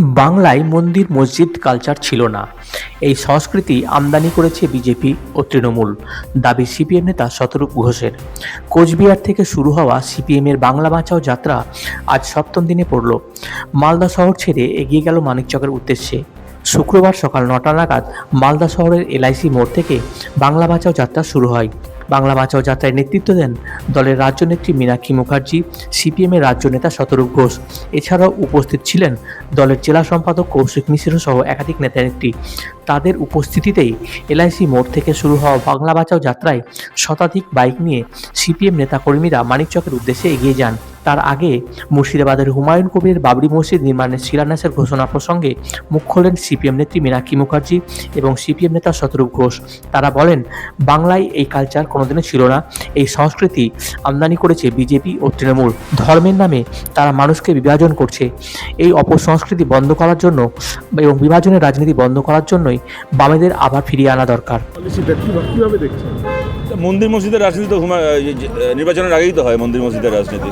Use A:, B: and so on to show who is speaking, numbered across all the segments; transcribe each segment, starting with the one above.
A: বাংলায় মন্দির, মসজিদ কালচার ছিল না। এই সংস্কৃতি আমদানি করেছে বিজেপি ও তৃণমূল, দাবি সিপিএম নেতা শতরূপ ঘোষের। কোচবিহার থেকে শুরু হওয়া সিপিএমের বাংলা বাঁচাও যাত্রা আজ সপ্তম দিনে পড়ল। মালদা শহর ছেড়ে এগিয়ে গেল মানিকচকের উদ্দেশ্যে। শুক্রবার সকাল নটা নাগাদ মালদা শহরের এলআইসি মোড় থেকে বাংলা বাঁচাও যাত্রা শুরু হয়। বাংলা বাঁচাও যাত্রায় নেতৃত্ব দেন দলের রাজ্য নেত্রী মীনাক্ষী মুখার্জি সিপিএমের রাজ্য নেতা শতরূপ ঘোষ। এছাড়াও উপস্থিত ছিলেন দলের জেলা সম্পাদক কৌশিক মিশ্র সহ একাধিক নেতা নেত্রী তাদের উপস্থিতিতেই এলআইসি মোড় থেকে শুরু হওয়া বাংলা বাঁচাও যাত্রায় শতাধিক বাইক নিয়ে সিপিএম নেতাকর্মীরা মানিকচকের উদ্দেশ্যে এগিয়ে যান। তার আগে মুর্শিদাবাদের হুমায়ুন কবির বাবরি মসজিদ নির্মাণের শিলান্যাসের ঘোষণা প্রসঙ্গে মুখ খোলেন সিপিএম নেত্রী মীনাক্ষী মুখার্জি এবং সিপিএম নেতা শতরূপ ঘোষ। তারা বলেন বাংলায় এই কালচার কোনোদিনও ছিল না। এই সংস্কৃতি আমদানি করেছে বিজেপি ও তৃণমূল। ধর্মের নামে তারা মানুষকে বিভাজন করছে। এই অপসংস্কৃতি বন্ধ করার জন্য এবং বিভাজনের রাজনীতি বন্ধ করার জন্যই বামেদের আবার ফিরিয়ে আনা দরকার।
B: মন্দির মসজিদের রাজনীতি তো নির্বাচনের আগেই তো হয় মন্দির মসজিদের রাজনীতি।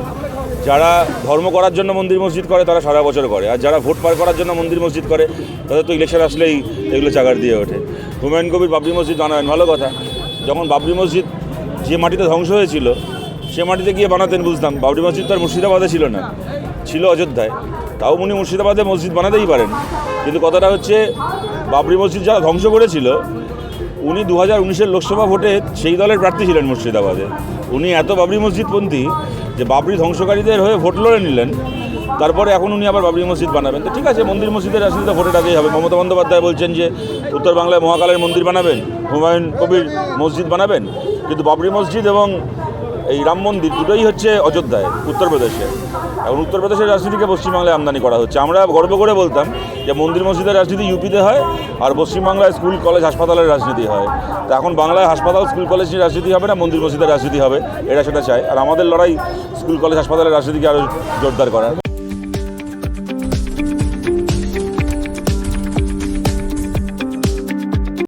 B: যারা ধর্ম করার জন্য মন্দির মসজিদ করে, তারা সারা বছর করে। আর যারা ভোট পার করার জন্য মন্দির মসজিদ করে, তাদের তো ইলেকশন আসলেই এগুলো চাগার দিয়ে ওঠে। হুমায়ুন কবির বাবরি মসজিদ বানাবেন, ভালো কথা। যখন বাবরি মসজিদ যে মাটিতে ধ্বংস হয়েছিল, সে মাটিতে গিয়ে বানাতেন বুঝতাম। বাবরি মসজিদ আর মুর্শিদাবাদে ছিল না, ছিল অযোধ্যায়। তাও উনি মুর্শিদাবাদে মসজিদ বানাতেই পারেন। কিন্তু কথাটা হচ্ছে, বাবরি মসজিদ যারা ধ্বংস করেছিল, উনি দু হাজার উনিশের লোকসভা ভোটে সেই দলের প্রার্থী ছিলেন মুর্শিদাবাদে। উনি এত বাবরি মসজিদপন্থী যে বাবরি ধ্বংসকারীদের হয়ে ভোট লড়ে নিলেন, তারপরে এখন উনি আবার বাবরি মসজিদ বানাবেন। তো ঠিক আছে, মন্দির মসজিদের রাজনীতিতে ভোটের আগেই হবে। মমতা বন্দ্যোপাধ্যায় বলছেন যে, উত্তর বাংলায় মহাকালের মন্দির বানাবেন, হুমায়ুন কবির মসজিদ বানাবেন। কিন্তু বাবরি মসজিদ এবং এই রাম মন্দির দুটোই হচ্ছে অযোধ্যায়, উত্তরপ্রদেশে। এখন উত্তরপ্রদেশের রাজনীতিকে পশ্চিমবাংলায় আমদানি করা হচ্ছে। আমরা গর্ব করে বলতাম যে মন্দির মসজিদের রাজনীতি ইউপিতে হয় আর পশ্চিমবাংলায় স্কুল, কলেজ, হাসপাতালের রাজনীতি হয়। তো এখন বাংলায় হাসপাতাল, স্কুল, কলেজ নিয়ে রাজনীতি হবে না, মন্দির মসজিদের রাজনীতি হবে, এটা সেটা চায় আর আমাদের লড়াই স্কুল, কলেজ, হাসপাতালের রাজনীতিকে আরও জোরদার করার।